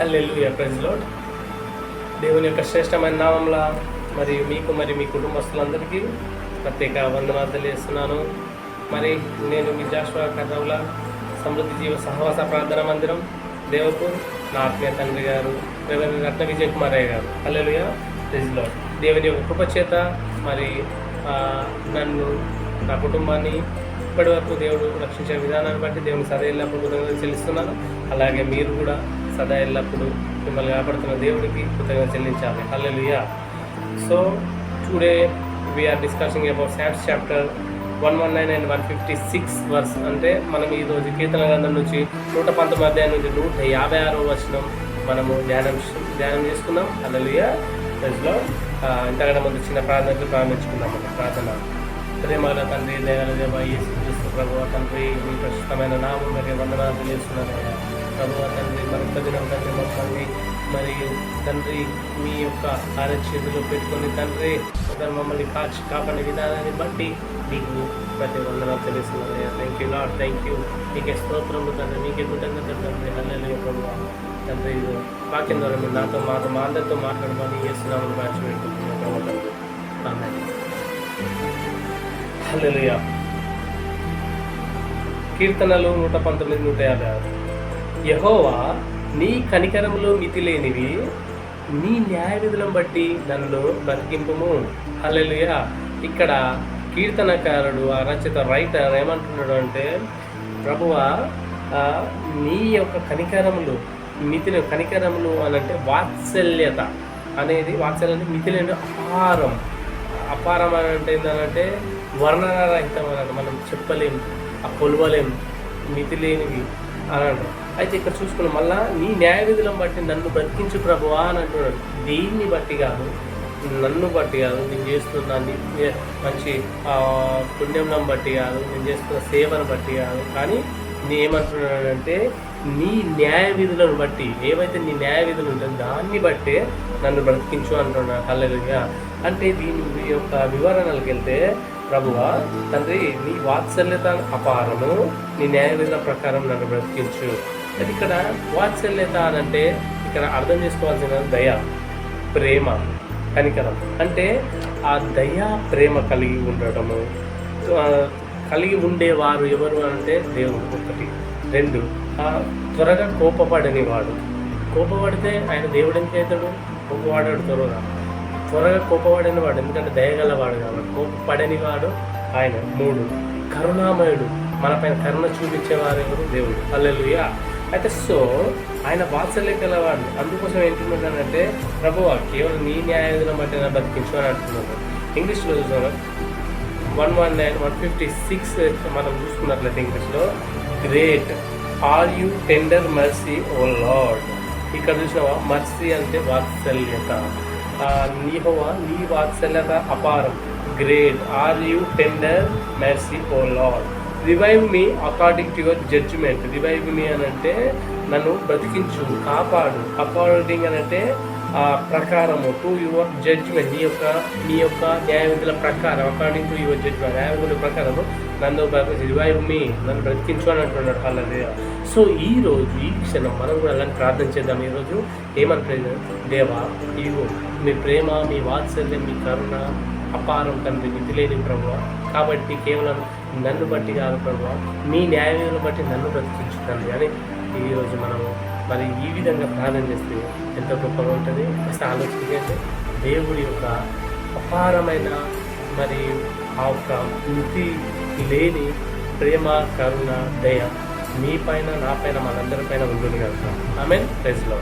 హల్లెలు ప్రజలో దేవుని యొక్క శ్రేష్టమైన నామంలో మరి మీకు మరి మీ కుటుంబస్తులందరికీ ప్రత్యేక వందనాలు తెలియజేస్తున్నాను. మరి నేను మీ జాషువా కర్రవుల సమృద్ధి జీవ సహవాస ప్రార్థన మందిరం దేవకు నా ఆత్మీయ తండ్రి గారు రెవెన్యూ రత్న విజయ్ కుమారయ్య గారు. హల్లెలుయ ప్రజలో దేవుని యొక్క కృపచేత మరి నన్ను నా కుటుంబాన్ని ఇప్పటి వరకు దేవుడు రక్షించే విధానాన్ని బట్టి దేవుని సరైన ఎల్లప్పుడు చెల్లిస్తున్నాను. అలాగే మీరు కూడా సదా ఎల్లప్పుడు మిమ్మల్ని కాపాడుతున్న దేవుడికి కృతజ్ఞత చెల్లించాలి. Hallelujah so today we are discussing about Psalms chapter one one nine and one fifty six verse అంటే మనం ఈ రోజు కీర్తన గ్రంథం నుంచి నూట పంతొమ్మిది అధ్యాయం నుంచి నూట యాభై ఆరో వచనం మనము ధ్యానం ధ్యానం చేసుకున్నాం. హల్లెలూయా ప్రజలో ఇంతకంటే ముందు చిన్న ప్రార్థనలు ప్రారంభించుకున్నాం మనం ప్రార్థన. ప్రేమల తండ్రి దయాల దేవ ప్రభు తండ్రి మీ ప్రస్తుతమైన నామం మరి వందనాలు తెలియజేస్తున్నాను ప్రభు తండ్రి మరొక దినం తండ్రి మమ్మల్ని మరియు తండ్రి మీ యొక్క కార్యచేతులు పెట్టుకొని తండ్రి ఒకరు మమ్మల్ని కాచి కాపాడే విధానాన్ని బట్టి మీకు ప్రతి వందనాలు తెలుస్తున్నాను thank you Lord thank you మీకే స్తోత్రము తండ్రి మీకే కృతజ్ఞత తండ్రి. అల్లెలు ప్రభు తండ్రి వాక్యం ద్వారా మీరు నాతో మాతో మా అందరితో మాట్లాడమని చేస్తున్నామని మ్యాచ్ పెట్టుకుంటున్నాను ప్రభు తండ్రి కీర్తనలు నూట పంతొమ్మిది నూట యాభై ఆరు. యహోవా నీ కనికరములు మితి లేనివి నీ న్యాయ విధులను బట్టి నన్ను బ్రతికింపము హల్లెలూయా. ఇక్కడ కీర్తనకారుడు ఆ రచయిత రైటర్ ఏమంటున్నాడు అంటే ప్రభువా నీ యొక్క కనికరములు మితిని కనికరములు అని అంటే వాత్సల్యత అనేది వాత్సల్యం అంటే మితి అపారం. అపారం అని అంటే ఏంటంటే వర్ణనారహితం అన్నట్టు మనం చెప్పలేము. ఆ కొలవలేం మితి లేనివి అని అంటారు. అయితే ఇక్కడ చూసుకున్నాం మళ్ళా నీ న్యాయ విధులను బట్టి నన్ను బ్రతికించు ప్రభువా అని అంటున్నాడు. దీన్ని బట్టి కాదు నన్ను బట్టి కాదు నేను చేస్తున్న మంచి పుణ్యంను బట్టి కాదు నేను చేస్తున్న సేవను బట్టి కాదు. కానీ నేనేమంటున్నానంటే నీ న్యాయ విధులను బట్టి ఏవైతే నీ న్యాయ విధులు ఉంటాయో దాన్ని బట్టే నన్ను బ్రతికించు అంటున్నాను హల్లెలూయా అంటే దీని యొక్క వివరణలకు వెళ్తే ప్రభువా తండ్రి నీ వాత్సల్యత అపారము నీ న్యాయ విధుల ప్రకారం నన్ను బ్రతికించు. అది ఇక్కడ వాత్సల్యత అని అంటే ఇక్కడ అర్థం చేసుకోవాల్సిన దయ ప్రేమ కనికరం. అంటే ఆ దయ ప్రేమ కలిగి ఉండటము కలిగి ఉండేవారు ఎవరు అంటే దేవుడు ఒకటి రెండు ఆ త్వరగా కోపపడని వాడు కోపపడితే ఆయన దేవుడు ఎంత అవుతాడు కోపపడాడు త్వరగా త్వరగా కోపపడని వాడు ఎందుకంటే దయగలవాడు కాబట్టి కోపపడని వాడు ఆయన మూడు. కరుణామయుడు మన పైన కరుణ చూపించేవారు ఎవరు? దేవుడు. అల్లెలుయా అయితే సో ఆయన వాత్సల్య గలవాడు. అందుకోసం ఏంటున్నాడంటే ప్రభువా కేవలం నీ న్యాయాధులను బట్టి నా బతికించు అని అంటున్నాడు. ఇంగ్లీష్లో చూసారు one one nine one fifty six మనం చూసుకున్నట్లయితే ఇంగ్లీష్లో great are you tender mercy O Lord ఇక్కడ చూసినావా? మర్సీ అంటే వాత్సల్యత. నీహోవా నీ వాత్సల్యత అపారం. Great are you tender mercy O Lord revive me according to your judgment revive me అని అంటే నన్ను బ్రతికించు కాపాడు. అకార్డింగ్ అని అంటే ప్రకారము టు యువర్ జడ్జ్మెంట్ నీ యొక్క మీ యొక్క న్యాయవిధుల ప్రకారం అకార్డింగ్ టు యువర్ జడ్జ్మెంట్ న్యాయవిధుల ప్రకారము నన్ను రివైవ్ మీ నన్ను బ్రతికించు అని అంటున్నాడు అల్లదే సో ఈ రోజు ఈ క్షణం మనం కూడా అలాంటి ప్రార్థన చేద్దాం. ఈరోజు ఏమంటారు దేవా ఇగో మీ ప్రేమ మీ వాత్సల్యం మీ కరుణ అపారం తండ్రి మితి లేని ప్రభు కాబట్టి కేవలం నన్ను బట్టి కాదు ప్రభు మీ న్యాయవిధులను బట్టి నన్ను బ్రతికించు తండ్రి అని ఈరోజు మనము మరి ఈ విధంగా ప్రార్థన చేస్తే ఎంతో గొప్పగా ఉంటుంది. ఫస్ట్ ఆలోచించండి దేవుడి యొక్క అపారమైన మరి ఆ యొక్క మృతి లేని ప్రేమ కరుణ దయ మీ పైన నా పైన మనందరి పైన ఉంటుంది కనుక. మీన్ ప్రెస్లో